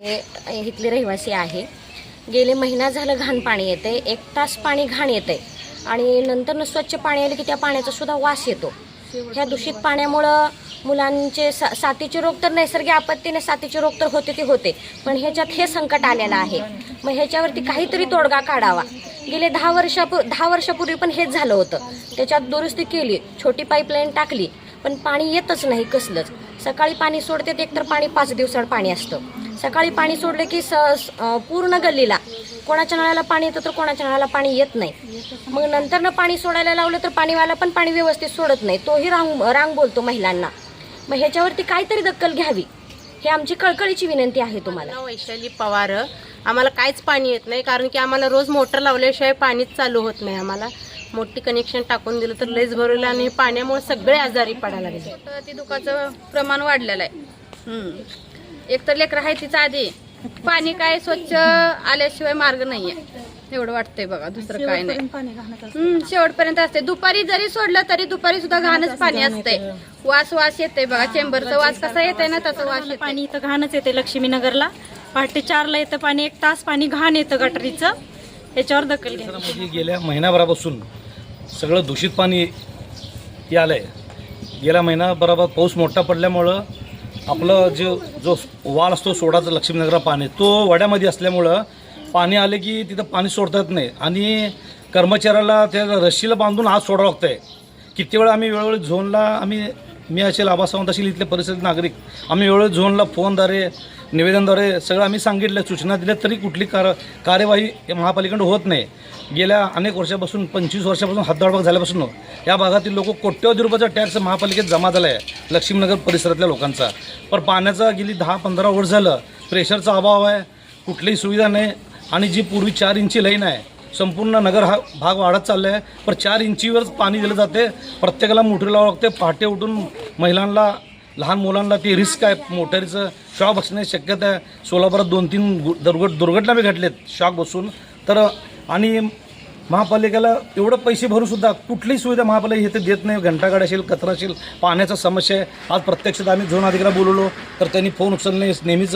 हे इथले रहिवासी आहे. गेले महिना झालं घाण पाणी येते एक तास पाणी घाण येते आणि नंतर स्वच्छ पाणी आले की त्या पाण्याचा सुद्धा वास येतो. ह्या दूषित पाण्यामुळं मुलांचे सा साथीचे रोग तर नैसर्गिक आपत्तीने साथीचे रोग तर होते ते होते. पण ह्याच्यात हे संकट आलेलं आहे. मग ह्याच्यावरती काहीतरी तोडगा काढावा. गेले दहा वर्षापू दहा वर्षापूर्वी पण हेच झालं होतं. त्याच्यात दुरुस्ती केली छोटी पाईपलाईन टाकली पण पाणी येतच नाही कसलंच. सकाळी पाणी सोडते ते एकतर पाणी पाच दिवसाड पाणी असतं. सकाळी पाणी सोडले की स पूर्ण गल्लीला. कोणाच्या नळाला पाणी येतं तर कोणाच्या नळाला पाणी येत नाही. मग नंतरनं पाणी सोडायला लावलं तर पाणीवाला पण पाणी व्यवस्थित सोडत नाही. तोही रांग रांग बोलतो महिलांना. मग ह्याच्यावरती काहीतरी दक्कल घ्यावी ही आमची कळकळीची विनंती आहे तुम्हाला. वैशाली पवार आम्हाला काहीच पाणी येत नाही कारण की आम्हाला रोज मोटर लावल्याशिवाय पाणीच चालू होत नाही आम्हाला. मोठी कनेक्शन टाकून दिलं तर लयच भरवलं आणि पाण्यामुळे सगळे आजारी पडायला लागले. ती दुखाचं प्रमाण वाढलेलं आहे. एक तर लेकरं आहे तिचं आधी. पाणी काय स्वच्छ आल्याशिवाय मार्ग नाहीये. एवढं वाटतंय बघा दुसरं काय नाही. हम्म, शेवटपर्यंत असते दुपारी जरी सोडलं तरी दुपारी सुद्धा घाणच पाणी असतंय. वास वास येते बघा चेंबरचा वास कसा येते ना तसं वास पाणी इथं घाणच येते लक्ष्मीनगरला. पहाटे चारला येतं पाणी एक तास पाणी घाण येतं गटरीचं. याच्यावर दखल घ्या. गेल्या महिन्याभरापासून सगळं दूषित पाणी आलं आहे गेल्या महिनाभरावर पाऊस मोठा पडल्यामुळं आपलं जो जो वाल असतो सोडाचं लक्ष्मीनगरा पाणी तो वड्यामध्ये असल्यामुळं पाणी आले की तिथं पाणी सोडतात नाही. आणि कर्मचाऱ्याला त्या रशीला बांधून हात सोडावं लागतं आहे किती वेळा आम्ही वेळोवेळी झोनला आम्ही मी असेल आबासावंत असेल इथले परिसरातील नागरिक. आम्ही वेळोवेळी झोनला फोनद्वारे निवेदनद्वारे सगळं आम्ही सांगितलं सूचना दिल्या तरी कुठली कार कार्यवाही या महापालिकेकडे होत नाही. गेल्या अनेक वर्षापासून पंचवीस वर्षापासून हद्दवाढ झाल्यापासून या भागातील लोक कोट्यवधी रुपयाचा टॅक्स महापालिकेत जमा झाला आहे लक्ष्मीनगर परिसरातल्या लोकांचा. पण पाण्याचा गेली दहा पंधरा वर्ष झालं प्रेशरचा अभाव आहे कुठलीही सुविधा नाही आणि जी पूर्वी चार इंची लाईन आहे संपूर्ण नगर हा भाग वाढत चालला आहे पर चार इंचीवरच पाणी दिलं जाते. प्रत्येकाला मोटरी लावावं लागते. पहाटे उठून महिलांना लहान मुलांना ती रिस्क आहे. मोटरीचं शॉक बसण्याची शक्यता आहे. सोलापुरात दोन तीन गु- दुर्घट दुर्घटना बी घडलेत. शॉक बसून. तर आणि महापालिकेला एवढं पैसे भरूनसुद्धा कुठलीही सुविधा महापालिका इथे देत नाही. घंटागाड असेल कचरा असेल पाण्याचा समस्या आहे. आज प्रत्यक्षात आम्ही झोन अधिकारी बोलवलो तर त्यांनी फोन उचलणे नेहमीच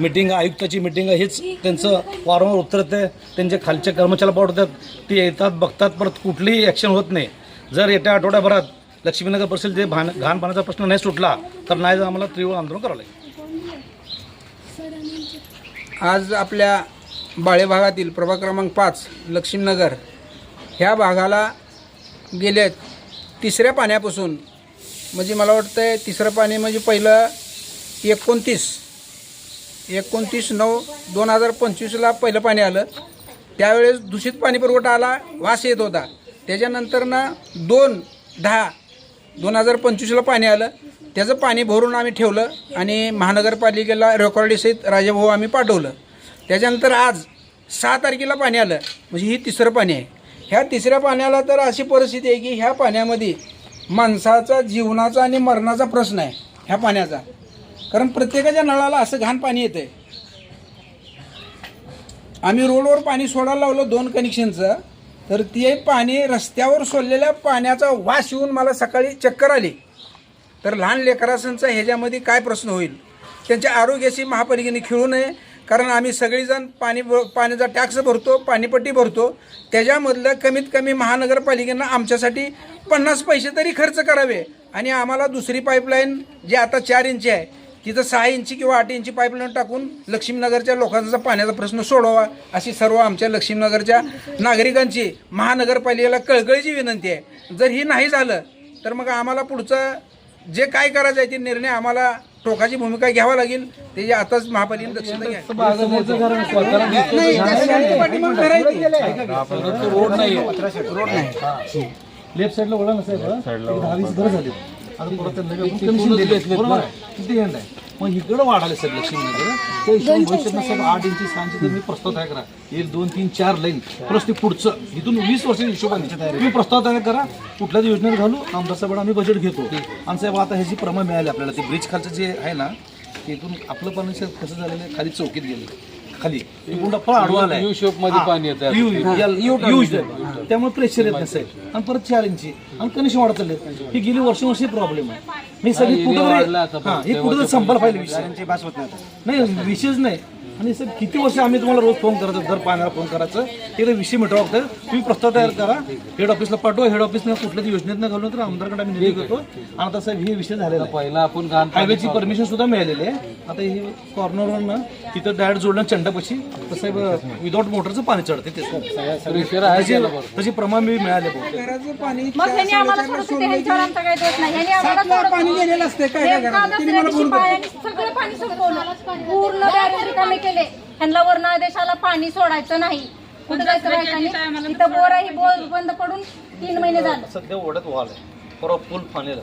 मिटिंग आयुक्ताची मिटिंग हेच त्यांचं वारंवार उतरत येते त्यांचे खालच्या कर्मचाऱ्याला पाठवतात ते येतात बघतात परत कुठलीही ॲक्शन होत नाही. जर येत्या आठवड्याभरात लक्ष्मीनगर परिसर जे भान घाण पाण्याचा प्रश्न नाही सुटला तर नाही जर आम्हाला तीव्र आंदोलन करावं लागेल. आज आपल्या बाळे भागातील प्रभाग क्रमांक पाच लक्ष्मीनगर. ह्या भागाला गेले तिसऱ्या पाण्यापासून म्हणजे मला वाटतं आहे तिसरं पाणी म्हणजे पहिलं एकोणतीस. एकोणतीस नऊ दोन हजार पंचवीसला पहिलं पाणी आलं. त्यावेळेस दूषित पाणी पुरवठा आला वास येत होता. त्याच्यानंतर ना दोन दहा दोन हजार पंचवीसला पाणी आलं. त्याचं पाणी भरून आम्ही ठेवलं आणि महानगरपालिकेला रेकॉर्डीसहित राजाभाऊ आम्ही पाठवलं. त्याच्यानंतर आज सहा तारखेला पाणी आलं. म्हणजे ही तिसरं पाणी आहे. ह्या तिसऱ्या पाण्याला तर अशी परिस्थिती आहे की ह्या पाण्यामध्ये माणसाचा जीवनाचा आणि मरणाचा प्रश्न आहे ह्या पाण्याचा. कारण प्रत्येकाच्या नळाला असं घाण पाणी येतं आहे आम्ही रोडवर पाणी सोडायला लावलं दोन कनेक्शनचं तर ते पाणी रस्त्यावर सोडलेल्या पाण्याचा वास येऊन मला सकाळी चक्कर आली. तर लहान लेकरासांचा ह्याच्यामध्ये काय प्रश्न होईल? त्यांच्या आरोग्याशी महापालिकेने खेळू नये कारण आम्ही सगळीजण पाणी पाण्याचा टॅक्स भरतो पाणीपट्टी भरतो. त्याच्यामधलं कमीत कमी महानगरपालिकेनं आमच्यासाठी पन्नास पैसे तरी खर्च करावे. आणि आम्हाला दुसरी पाईपलाईन जी आता चार इंची आहे तिथं सहा इंची किंवा आठ इंची पाईपलाईन टाकून लक्ष्मीनगरच्या लोकांचा पाण्याचा प्रश्न सोडवा अशी सर्व आमच्या लक्ष्मीनगरच्या नागरिकांची महानगरपालिकेला कळकळीची विनंती आहे. जर ही नाही झालं तर मग आम्हाला पुढचं जे काय करायचं आहे ते निर्णय आम्हाला टोकाची भूमिका घ्यावा लागेल. त्याची आताच महापालिकेने दक्षता घ्या ते. रोड नाही रोड नाही. लेफ्ट साईडला वळण दहा वीस घर झाले. आता परत किती एंड आहे? मग इकडं वाढाले साहेब लक्ष्मीनगर. त्या हिशोबाने भविष्यात साहेब आठ इंची सहा इंची तुम्ही प्रस्ताव तयार करा. एक दोन तीन चार लाईन प्लस ते पुढचं. इथून वीस वर्षाच्या हिशोबाने. तुम्ही प्रस्ताव तयार करा. कुठल्याच योजनेत घालू. आमदार साहेब आम्ही बजेट घेतो. आणि साहेब आता ह्याची प्रमाण मिळाली आपल्याला. ते ब्रिज खालचं जे आहे ना ते इथून आपलं पाणी साहेब कसं झालेलं आहे? खाली चौकीत गेलं. खाली. तिकडून फळ आडवा आलाय. यू शेपमध्ये पाणी येतं त्यामुळे प्रेशर येत नसेल. आणि परत चार इंची आणि कनेक्शन वाढत चालले ही गेली वर्षानुवर्षी प्रॉब्लेम आहे. मी सगळी कुठं हा हे कुठं संपर्क पाहिजे विषय. नाही विषयच नाही. आणि सर किती वर्ष आम्ही तुम्हाला रोज फोन करायचं दर पाण्याला फोन करायचं एकदा विषय मिटवा लागतं तुम्ही प्रस्ताव तयार करा. हेड ऑफिसला पाठवा. हेड ऑफिसनं कुठल्या तरी योजनेत घालून तर आमदारकडे आम्ही निधी करतो आणि आता साहेब हे विषय झालेला. पहिला आपण हायवेची परमिशन सुद्धा मिळालेली आहे. आता ही कॉर्नरवरनं तिथं डायरेक्ट जोडणं चंडापाशी. तर साहेब विदाऊट मोटरचं पाणी चढते ते. त्याची प्रमाण मी मिळाले पाणी होते होते. गेलेलं असते काय पूर्ण केले. ह्यांना वर्ण आदेशाला पाणी सोडायचं नाही. कुठं जायचं बायकांनी? इथं बोर ही बोर बंद पडून तीन महिने झालं. सध्या ओढ्यात वाल आहे. परवा पूल फानेला.